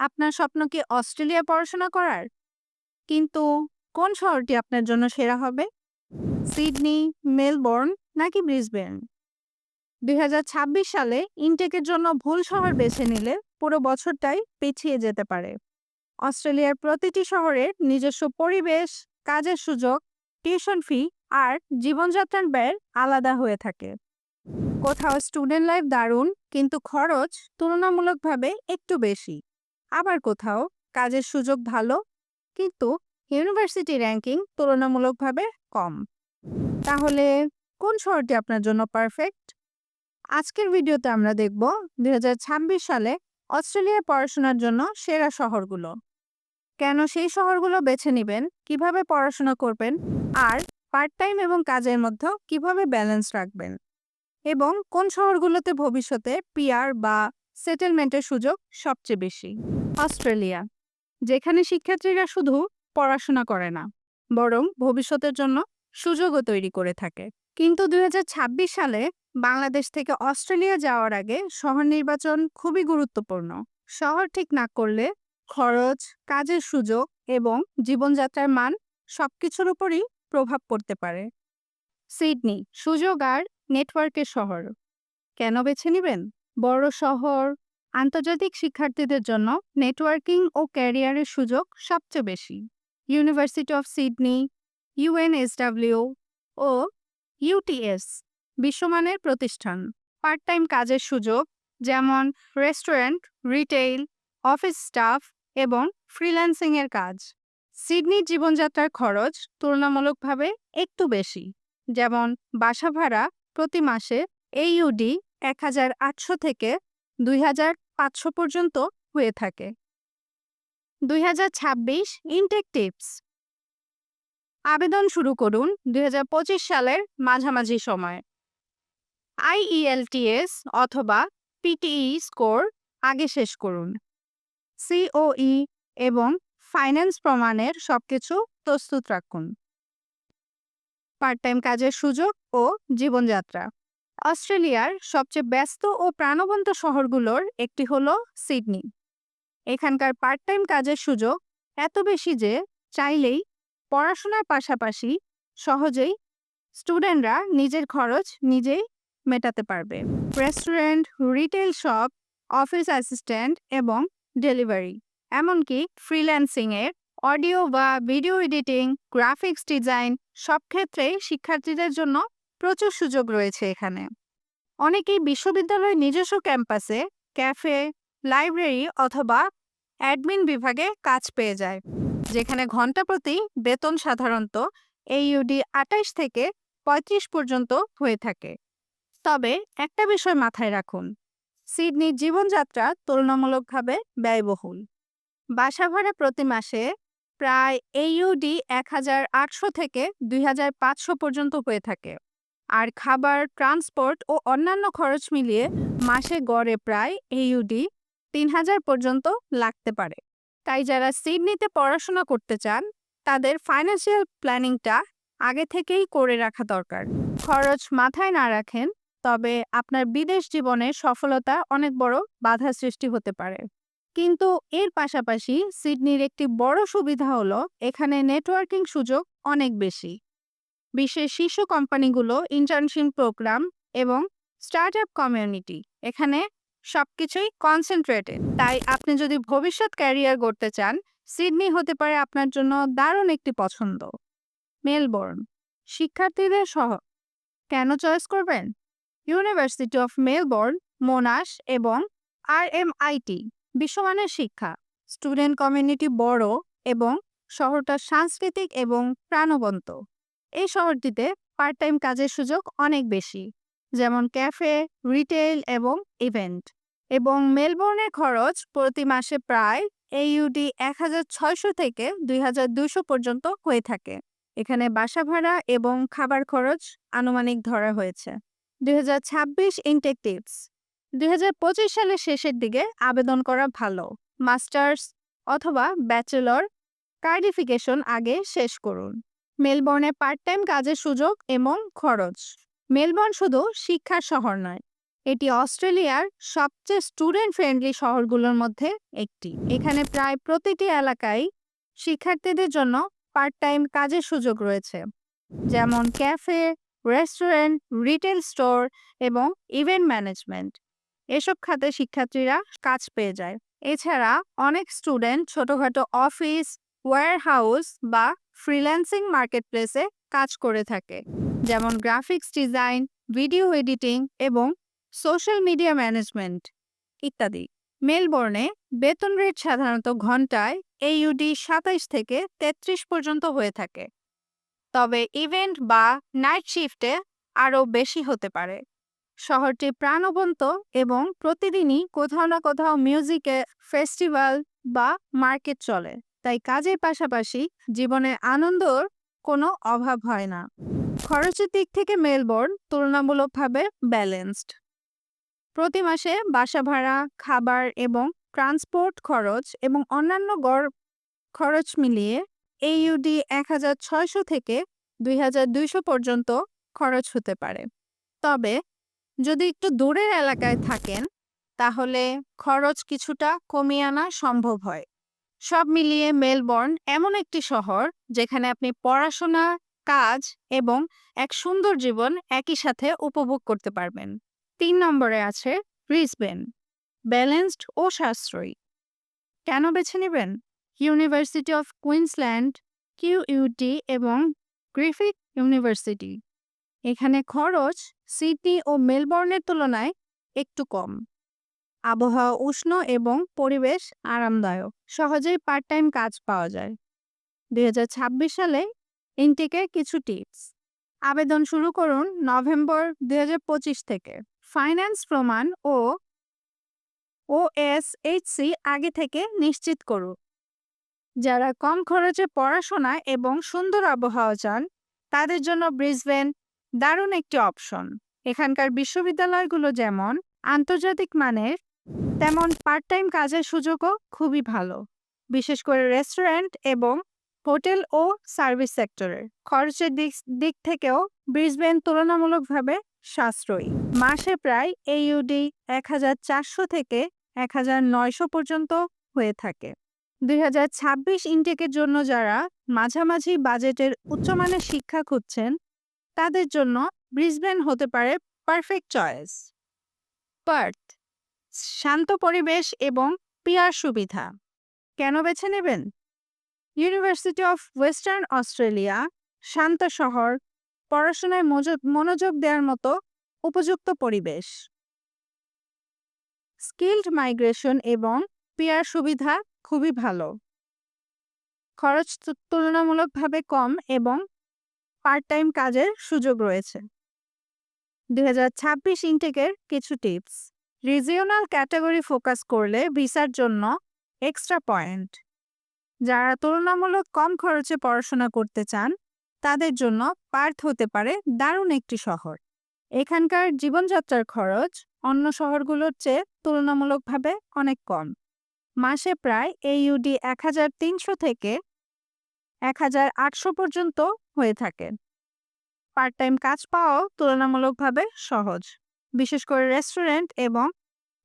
আপনার স্বপ্ন কি অস্ট্রেলিয়া পড়াশোনা করার? কিন্তু কোন শহরটি আপনার জন্য সেরা হবে? সিডনি, মেলবোর্ন নাকি ব্রিসবেন? দুই হাজার ছাব্বিশ সালে ইনটেকের জন্য ভুল শহর বেছে নিলে পুরো বছরটাই পিছিয়ে যেতে পারে। অস্ট্রেলিয়ার প্রতিটি শহরের নিজস্ব পরিবেশ, কাজের সুযোগ, টিউশন ফি আর জীবনযাত্রার ব্যয় আলাদা হয়ে থাকে। কোথাও স্টুডেন্ট লাইফ দারুণ, কিন্তু খরচ তুলনামূলকভাবে একটু বেশি। আবার কোথাও কাজের সুযোগ ভালো, কিন্তু ইউনিভার্সিটি র্যাঙ্কিং তুলনামূলকভাবে কম। তাহলে কোন শহরটি আপনার জন্য পারফেক্ট? আজকের ভিডিওতে আমরা দেখব দু হাজার ছাব্বিশ সালে অস্ট্রেলিয়ায় পড়াশোনার জন্য সেরা শহরগুলো। কেন সেই শহরগুলো বেছে নেবেন, কীভাবে পড়াশোনা করবেন, আর পার্ট টাইম এবং কাজের মধ্যে কীভাবে ব্যালেন্স রাখবেন? এবং কোন শহরগুলোতে ভবিষ্যতে পিআর বা সেটেলমেন্টের সুযোগ সবচেয়ে বেশি? অস্ট্রেলিয়া, যেখানে শিক্ষার্থীরা শুধু পড়াশোনা করে না, বরং ভবিষ্যতের জন্য সুযোগও তৈরি করে থাকে। কিন্তু দুই হাজার ছাব্বিশ সালে বাংলাদেশ থেকে অস্ট্রেলিয়া যাওয়ার আগে শহর নির্বাচন খুবই গুরুত্বপূর্ণ। শহর ঠিক না করলে খরচ, কাজের সুযোগ এবং জীবনযাত্রার মান সবকিছুর উপরই প্রভাব পড়তে পারে। সিডনি, সুযোগ আর নেটওয়ার্কের শহর। কেন বেছে নেবেন? বড় শহর আন্তর্জাতিক শিক্ষার্থীদের জন্য নেটওয়ার্কিং ও ক্যারিয়ারের সুযোগ সবচেয়ে বেশি। ইউনিভার্সিটি অফ সিডনি ইউএনএসডাব্লিউ ও ইউটিএস বিশ্বমানের প্রতিষ্ঠান। পার্ট টাইম কাজের সুযোগ যেমন রেস্টুরেন্ট রিটেইল অফিস স্টাফ এবং ফ্রিল্যান্সিংয়ের কাজ। সিডনির জীবনযাত্রার খরচ তুলনামূলকভাবে একটু বেশি। যেমন বাসা ভাড়া প্রতি মাসে এইউডি এক হাজার আটশো থেকে দুই হাজার পাঁচশো পর্যন্ত হয়ে থাকে। দুই হাজার ছাব্বিশ ইনটেক টিপস আবেদন শুরু করুন দুই হাজার পঁচিশ সালের মাঝামাঝি সময়। আইইএলটিএস অথবা পিটিই স্কোর আগে শেষ করুন। সিওই এবং ফাইন্যান্স প্রমাণের সবকিছু প্রস্তুত রাখুন। পার্ট টাইম কাজের সুযোগ ও জীবনযাত্রা। অস্ট্রেলিয়ার সবচেয়ে ব্যস্ত ও প্রাণবন্ত শহরগুলোর একটি হল সিডনি। এখানকার পার্ট টাইম কাজের সুযোগ এত বেশি যে চাইলেই পড়াশোনার পাশাপাশি সহজেই স্টুডেন্টরা নিজের খরচ নিজেই মেটাতে পারবে। Restaurant, retail shop, office assistant এবং ডেলিভারি, এমনকি ফ্রিল্যান্সিংয়ের অডিও বা ভিডিও এডিটিং, গ্রাফিক্স ডিজাইন সব ক্ষেত্রেই শিক্ষার্থীদের জন্য প্রচুর সুযোগ রয়েছে এখানে। অনেকেই বিশ্ববিদ্যালয়ের নিজস্ব ক্যাম্পাসে, ক্যাফে, লাইব্রেরি অথবা অ্যাডমিন বিভাগে কাজ পেয়ে যায়, যেখানে ঘণ্টা প্রতি বেতন সাধারণত এইউডি আটাইশ থেকে পঁয়ত্রিশ পর্যন্ত হয়ে থাকে। তবে একটা বিষয় মাথায় রাখুন, সিডনির জীবনযাত্রা তুলনামূলকভাবে ব্যয়বহুল। বাসা ভাড়া প্রতি মাসে প্রায় এইউডি এক হাজার আটশো থেকে দুই হাজার পাঁচশো পর্যন্ত হয়ে থাকে। আর খাবার, ট্রান্সপোর্ট ও অন্যান্য খরচ মিলিয়ে মাসে গড়ে প্রায় এইউডি তিন হাজার পর্যন্ত লাগতে পারে। তাই যারা সিডনিতে পড়াশোনা করতে চান, তাদের ফাইন্যান্সিয়াল প্ল্যানিংটা আগে থেকেই করে রাখা দরকার। খরচ মাথায় না রাখেন, তবে আপনার বিদেশ জীবনে সফলতা অনেক বড় বাধা সৃষ্টি হতে পারে। কিন্তু এর পাশাপাশি সিডনির একটি বড় সুবিধা হলো, এখানে নেটওয়ার্কিং সুযোগ অনেক বেশি। বিশ্বের শীর্ষ কোম্পানিগুলো ইন্টার্নশিপ প্রোগ্রাম এবং স্টার্ট আপ কমিউনিটি এখানে সবকিছুই কনসেন্ট্রেটেড তাই আপনি যদি ভবিষ্যৎ ক্যারিয়ার গড়তে চান সিডনি হতে পারে আপনার জন্য দারুণ একটি পছন্দ। মেলবোর্ন শিক্ষার্থীদের সহ কেন চয়েস করবেন? ইউনিভার্সিটি অফ মেলবোর্ন মোনাশ এবং আর এম আইটি বিশ্বমানের শিক্ষা। স্টুডেন্ট কমিউনিটি বড় এবং শহরটা সাংস্কৃতিক এবং প্রাণবন্ত। এই শহরটিতে পার্ট টাইম কাজের সুযোগ অনেক বেশি। যেমন ক্যাফে রিটেল এবং ইভেন্ট এবং মেলবোর্নের খরচ প্রতি মাসে প্রায় এইউডি এক হাজার ছয়শো থেকে দুই হাজার দুশো পর্যন্ত হয়ে থাকে। এখানে বাসা ভাড়া এবং খাবার খরচ আনুমানিক ধরা হয়েছে। দুই হাজার ছাব্বিশ ইনটেক টিপস দুই পঁচিশ সালের শেষের দিকে আবেদন করা ভালো। মাস্টার্স অথবা ব্যাচেলর কার্ডিফিকেশন আগে শেষ করুন। মেলবোর্নে পার্ট টাইম কাজের সুযোগ এবং খরচ। মেলবোর্ন শুধু শিক্ষার শহর নয়, এটি অস্ট্রেলিয়ার সবচেয়ে স্টুডেন্ট ফ্রেন্ডলি শহরগুলোর মধ্যে একটি। এখানে প্রায় প্রতিটি এলাকায় শিক্ষার্থীদের জন্য পার্ট টাইম কাজের সুযোগ রয়েছে, যেমন ক্যাফে, রেস্টুরেন্ট, রিটেল স্টোর এবং ইভেন্ট ম্যানেজমেন্ট। এসব খাতে শিক্ষার্থীরা কাজ পেয়ে যায়। এছাড়া অনেক স্টুডেন্ট ছোটখাটো অফিস ওয়্যার হাউস বা ফ্রিল্যান্সিং মার্কেটপ্লেসে কাজ করে থাকে। যেমন গ্রাফিক্স ডিজাইন ভিডিও এডিটিং এবং সোশ্যাল মিডিয়া ম্যানেজমেন্ট ইত্যাদি। মেলবোর্নে বেতন রেট সাধারণত ঘন্টায় এইউডি সাতাইশ থেকে তেত্রিশ পর্যন্ত হয়ে থাকে। তবে ইভেন্ট বা নাইট শিফটে আরও বেশি হতে পারে। শহরটি প্রাণবন্ত এবং প্রতিদিনই কোথাও না কোথাও মিউজিকে ফেস্টিভ্যাল বা মার্কেট চলে। তাই কাজের পাশাপাশি জীবনে আনন্দর কোনো অভাব হয় না। খরচের দিক থেকে মেলবোর্ন তুলনামূলকভাবে ব্যালেন্সড। প্রতি মাসে বাসা ভাড়া, খাবার এবং ট্রান্সপোর্ট খরচ এবং অন্যান্য গড় খরচ মিলিয়ে এইউডি এক হাজার ছয়শো থেকে দুই হাজার দুইশো পর্যন্ত খরচ হতে পারে। তবে যদি একটু দূরের এলাকায় থাকেন, তাহলে খরচ কিছুটা কমিয়ে আনা সম্ভব হয়। সব মিলিয়ে মেলবোর্ন এমন একটি শহর যেখানে আপনি পড়াশোনা, কাজ এবং এক সুন্দর জীবন একই সাথে উপভোগ করতে পারবেন। তিন নম্বরে আছে ব্রিসবেন, ব্যালেন্সড ও সাশ্রয়ী। কেন বেছে নেবেন? ইউনিভার্সিটি অফ কুইন্সল্যান্ড কিউইউটি এবং গ্রিফিক ইউনিভার্সিটি। এখানে খরচ সিডনি ও মেলবোর্নের তুলনায় একটু কম। আবহাওয়া উষ্ণ এবং পরিবেশ আরামদায়ক। সহজেই পার্ট টাইম কাজ পাওয়া যায়। দুই হাজার ছাব্বিশ সালে ইনটেকের কিছু টিপস। আবেদন শুরু করুন নভেম্বর দুই থেকে। ফাইন্যান্স প্রমাণ ও ওএসএইচসি আগে থেকে নিশ্চিত করুন। যারা কম খরচে পড়াশোনা এবং সুন্দর আবহাওয়া চান, তাদের জন্য ব্রিসবেন দারুণ একটি অপশন। এখানকার বিশ্ববিদ্যালয়গুলো যেমন আন্তর্জাতিক মানের তেমন পার্ট টাইম কাজের সুযোগও খুবই ভালো। বিশেষ করে রেস্টুরেন্ট এবং হোটেল ও সার্ভিস সেক্টরের খরচের দিক দিক থেকেও ব্রিসবেন তুলনামূলকভাবে সাশ্রয়ী। মাসে প্রায় এইউডি এক হাজার চারশো থেকে এক হাজার নয়শো পর্যন্ত হয়ে থাকে। দুই হাজার ছাব্বিশ ইনটেকের জন্য যারা মাঝামাঝি বাজেটের উচ্চমানের শিক্ষা খুঁজছেন, তাদের জন্য ব্রিসবেন হতে পারে পারফেক্ট চয়েস পার্থ শান্ত পরিবেশ এবং পিয়ার সুবিধা। কেন বেছে নেবেন? ইউনিভার্সিটি অফ ওয়েস্টার্ন অস্ট্রেলিয়া শান্ত শহর, পড়াশোনায় মনোযোগ দেওয়ার মতো উপযুক্ত পরিবেশ। স্কিল্ড মাইগ্রেশন এবং পিয়ার সুবিধা খুবই ভালো। খরচ তুলনামূলকভাবে কম এবং পার্ট টাইম কাজের সুযোগ রয়েছে। দুই হাজার ছাব্বিশ ইনটেকের কিছু টিপস। রিজিওনাল ক্যাটাগরি ফোকাস করলে ভিসার জন্য এক্সট্রা পয়েন্ট। যারা তুলনামূলক কম খরচে পড়াশোনা করতে চান, তাদের জন্য পার্থ হতে পারে দারুণ একটি শহর। এখানকার জীবনযাত্রার খরচ অন্য শহরগুলোর চেয়ে তুলনামূলকভাবে অনেক কম। মাসে প্রায় এইউডি এক হাজার তিনশো থেকে এক হাজার আটশো পর্যন্ত হয়ে থাকে। পার্ট টাইম কাজ পাওয়াও তুলনামূলকভাবে সহজ। বিশেষ করে রেস্টুরেন্ট এবং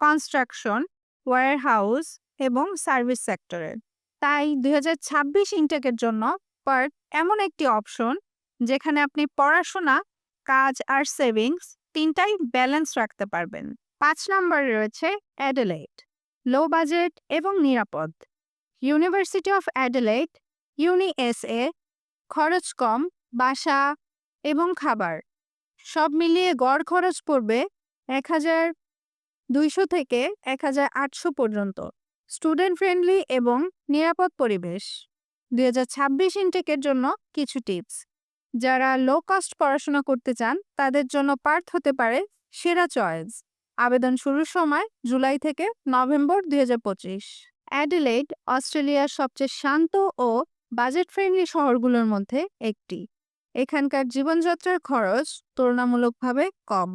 কনস্ট্রাকশন ওয়ার হাউস এবং সার্ভিস সেক্টরের তাই দুই হাজার ছাব্বিশ ইনটেকের জন্য পার্ট এমন একটি অপশন যেখানে আপনি পড়াশোনা, কাজ আর সেভিংস তিনটাই ব্যালেন্স রাখতে পারবেন। পাঁচ নম্বরে রয়েছে অ্যাডেলাইট লো বাজেট এবং নিরাপদ। ইউনিভার্সিটি অফ অ্যাডেলাইট ইউনিএসএ খরচ কম, বাসা এবং খাবার। সব মিলিয়ে গড় খরচ পড়বে এক হাজার দুইশো থেকে এক হাজার আটশো পর্যন্ত। স্টুডেন্ট ফ্রেন্ডলি এবং নিরাপদ পরিবেশ। দুই হাজার ছাব্বিশ ইনটেকের জন্য কিছু টিপস। যারা লো কস্ট পড়াশোনা করতে চান, তাদের জন্য পার্থ হতে পারে সেরা চয়েস। আবেদন শুরুর সময় জুলাই থেকে নভেম্বর দুই হাজার পঁচিশ। অ্যাডিলেড, অস্ট্রেলিয়ার সবচেয়ে শান্ত ও বাজেট ফ্রেন্ডলি শহরগুলোর মধ্যে একটি। এখানকার জীবনযাত্রার খরচ তুলনামূলকভাবে কম।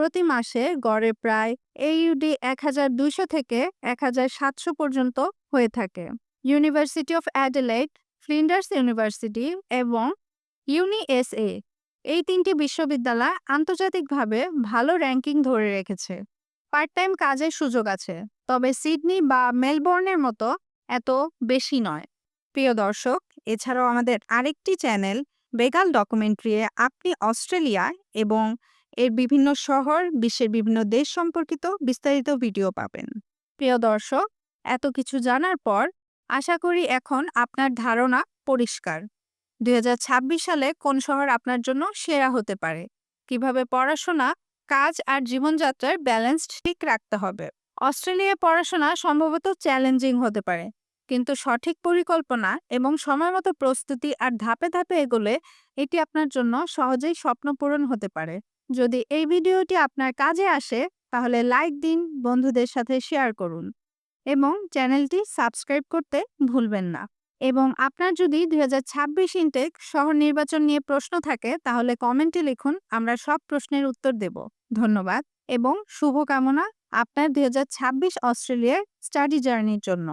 প্রতি মাসে গড়ে প্রায় এইউডি এক হাজার দুইশো থেকে এক হাজার সাতশো পর্যন্ত হয়ে থাকে। University of Adelaide Flinders university এবং ইউনিএসএ এই তিনটি বিশ্ববিদ্যালয় আন্তর্জাতিকভাবে ভালো র্যাঙ্কিং ধরে রেখেছে। পার্ট টাইম কাজের সুযোগ আছে, তবে সিডনি বা মেলবোর্নের মতো এত বেশি নয়। প্রিয় দর্শক, এছাড়াও আমাদের আরেকটি চ্যানেল বেগাল ডকুমেন্ট্রিয়ে আপনি অস্ট্রেলিয়া এবং এর বিভিন্ন শহর, বিশ্বের বিভিন্ন দেশ সম্পর্কিত বিস্তারিত ভিডিও পাবেন। প্রিয় দর্শক, এত কিছু জানার পর আশা করি এখন আপনার ধারণা পরিষ্কার। দুই হাজার ছাব্বিশ সালে কোন শহর আপনার জন্য সেরা হতে পারে? কীভাবে পড়াশোনা, কাজ আর জীবনযাত্রার ব্যালেন্স ঠিক রাখতে হবে? অস্ট্রেলিয়ায় পড়াশোনা সম্ভবত চ্যালেঞ্জিং হতে পারে, কিন্তু সঠিক পরিকল্পনা এবং সময়মতো প্রস্তুতি আর ধাপে ধাপে এগোলে এটি আপনার জন্য সহজেই স্বপ্ন পূরণ হতে পারে। যদি এই ভিডিওটি আপনার কাজে আসে, তাহলে লাইক দিন, বন্ধুদের সাথে শেয়ার করুন এবং চ্যানেলটি সাবস্ক্রাইব করতে ভুলবেন না। এবং আপনার যদি দু হাজার ছাব্বিশ ইনটেক শহর নির্বাচন নিয়ে প্রশ্ন থাকে, তাহলে কমেন্টে লিখুন, আমরা সব প্রশ্নের উত্তর দেব। ধন্যবাদ এবং শুভকামনা আপনার দু হাজার ছাব্বিশ অস্ট্রেলিয়ার স্টাডি জার্নির জন্য।